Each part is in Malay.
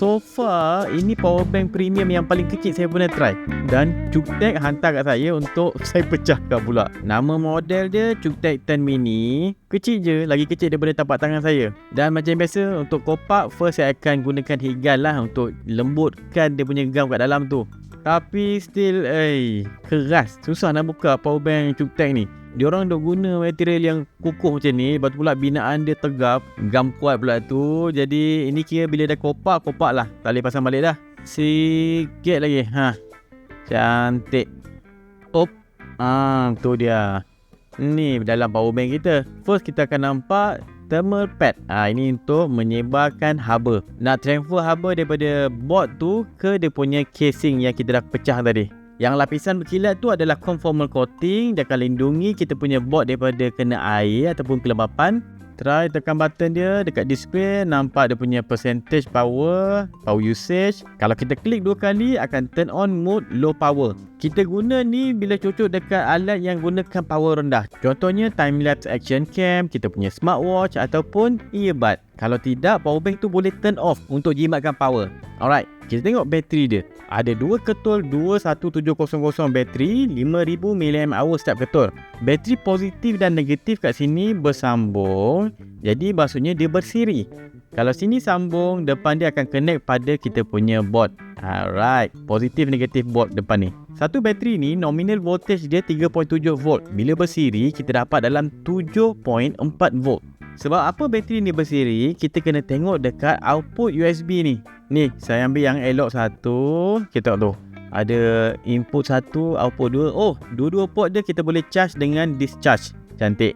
So far, ini power bank premium yang paling kecil saya pernah try. Dan Cuktek hantar kat saya untuk saya pecahkan pula. Nama model dia Cuktek 10 Mini. Kecil je, lagi kecil daripada tapak tangan saya. Dan macam biasa, untuk kopak, first saya akan gunakan gun lah untuk lembutkan dia punya gam kat dalam tu. Tapi still, eh, keras. Susah nak buka power bank Cuktek ni. Diorang dah guna material yang kukuh macam ni Lepas tu pula binaan dia tegap Gam kuat pula tu. Jadi ini kira bila dah kopak Kopak lah. Tak boleh pasang balik dah. Sikit lagi. Ha. Cantik. Op. Ah, tu dia. Ni dalam power bank kita. First kita akan nampak Thermal pad. Ha, Ini untuk menyebarkan haba. Nak transfer haba daripada board tu Ke dia punya casing yang kita dah pecah tadi yang lapisan berkilat tu adalah conformal coating. Dia akan lindungi kita punya board daripada kena air ataupun kelembapan Try tekan button dia dekat display. Nampak dia punya percentage power Power usage. Kalau kita klik dua kali akan turn on mode low power. Kita guna ni bila cocok dekat alat yang gunakan power rendah. Contohnya time lapse action cam Kita punya smartwatch ataupun earbud. Kalau tidak power bank tu boleh turn off untuk jimatkan power. Alright kita tengok bateri dia ada dua ketul 21700 bateri 5000 mAh setiap ketul bateri positif dan negatif kat sini bersambung. Jadi maksudnya dia bersiri. Kalau sini sambung depan dia akan connect pada kita punya board alright positif negatif board depan ni. Satu bateri ni nominal voltage dia 3.7 volt. Bila bersiri kita dapat dalam 7.4 volt. Sebab apa bateri ni bersiri, kita kena tengok dekat output USB ni. Ni, saya ambil yang elok satu. Kita tengok tu. Ada input satu, output dua. Oh, dua-dua port dia kita boleh charge dengan discharge. Cantik.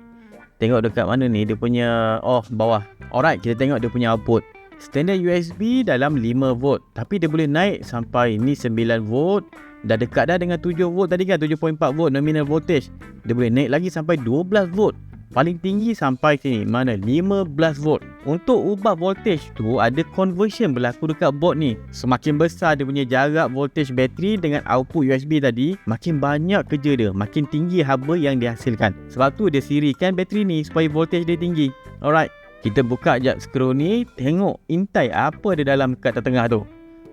Tengok dekat mana ni dia punya, oh bawah. Alright, kita tengok dia punya output. Standard USB dalam 5 volt. Tapi dia boleh naik sampai ni 9 volt. Dah dekat dah dengan 7 volt tadi kan, 7.4 volt nominal voltage. Dia boleh naik lagi sampai 12 volt paling tinggi sampai sini mana 15 volt. Untuk ubah voltage tu ada conversion berlaku dekat board ni. Semakin besar dia punya jarak voltage bateri dengan output USB tadi makin banyak kerja dia makin tinggi haba yang dihasilkan. Sebab tu dia sirikan bateri ni supaya voltage dia tinggi. Alright kita buka jap screw ni tengok intai apa ada dalam kat tengah tu.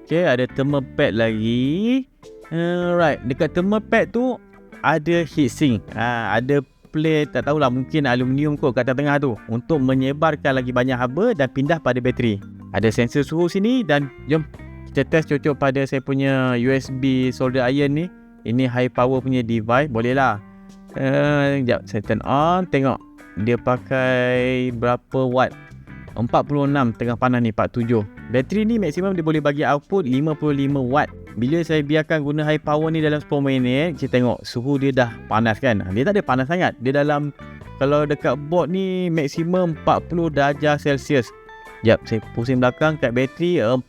Ok ada thermal pad lagi. Alright dekat thermal pad tu ada heatsink. Ha, ada plate tak tahulah mungkin aluminium kot kat tengah tu untuk menyebarkan lagi banyak haba dan pindah pada bateri. Ada sensor suhu sini dan jom kita test cocok pada saya punya USB solder iron ni. Ini high power punya device boleh lah. Uh, sekejap saya turn on tengok dia pakai berapa watt 46 tengah panas ni 47 bateri ni maksimum dia boleh bagi output 55 watt. Bila saya biarkan guna high power ni dalam 10 minit kita tengok suhu dia dah panas kan? Dia tak ada panas sangat. Dia dalam kalau dekat board ni maksimum 40 darjah celsius Jap, saya pusing belakang kat bateri 45.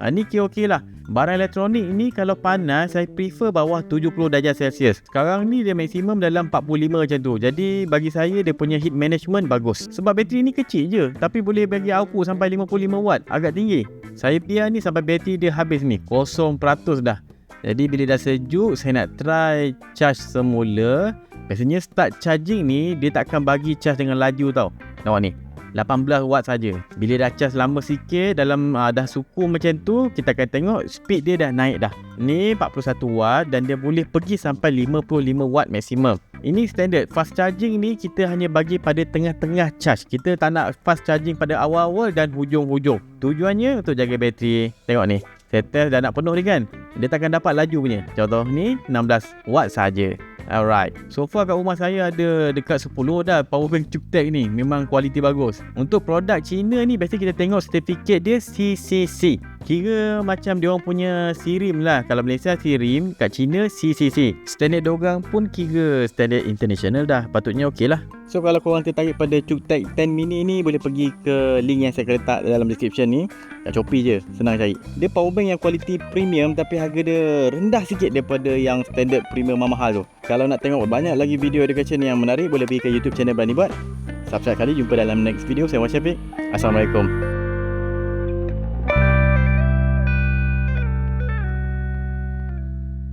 Ha, ni kira okey lah. Barang elektronik ni kalau panas, saya prefer bawah 70 darjah Celsius. Sekarang ni dia maksimum dalam 45 macam tu. Jadi bagi saya dia punya heat management bagus. Sebab bateri ni kecil je. Tapi boleh bagi output sampai 55 watt. Agak tinggi. Saya biar ni sampai bateri dia habis ni. 0% dah. Jadi bila dah sejuk, saya nak try charge semula. Biasanya start charging ni, dia takkan bagi charge dengan laju tau. Nampak ni. 18 watt saja. Bila dah charge lama sikit dalam uh, dah suku macam tu, kita akan tengok speed dia dah naik dah. Ni 41 watt dan dia boleh pergi sampai 55 watt maksimum. Ini standard. Fast charging ni kita hanya bagi pada tengah-tengah charge. Kita tak nak fast charging pada awal-awal dan hujung-hujung. Tujuannya untuk jaga bateri. Tengok ni. Saya test dah nak penuh ni kan. Dia takkan dapat laju punya. Contoh ni 16 watt saja. Alright. So far kat rumah saya ada dekat 10 dah power bank Cuktek ni. Memang kualiti bagus. Untuk produk Cina ni biasa kita tengok sertifikat dia CCC. Kira macam dia orang punya sirim lah. Kalau Malaysia sirim, kat China CCC. Standard dogang pun kira standard international dah. Patutnya okey lah. So kalau korang tertarik pada Cuktek 10 mini ni boleh pergi ke link yang saya letak dalam description ni. Kat Shopee je, senang cari. Dia power bank yang kualiti premium tapi harga dia rendah sikit daripada yang standard premium mahal tu. Kalau nak tengok banyak lagi video education yang menarik boleh pergi ke YouTube channel Berani Buat. Subscribe kali jumpa dalam next video. Saya Wan Syafiq. Assalamualaikum.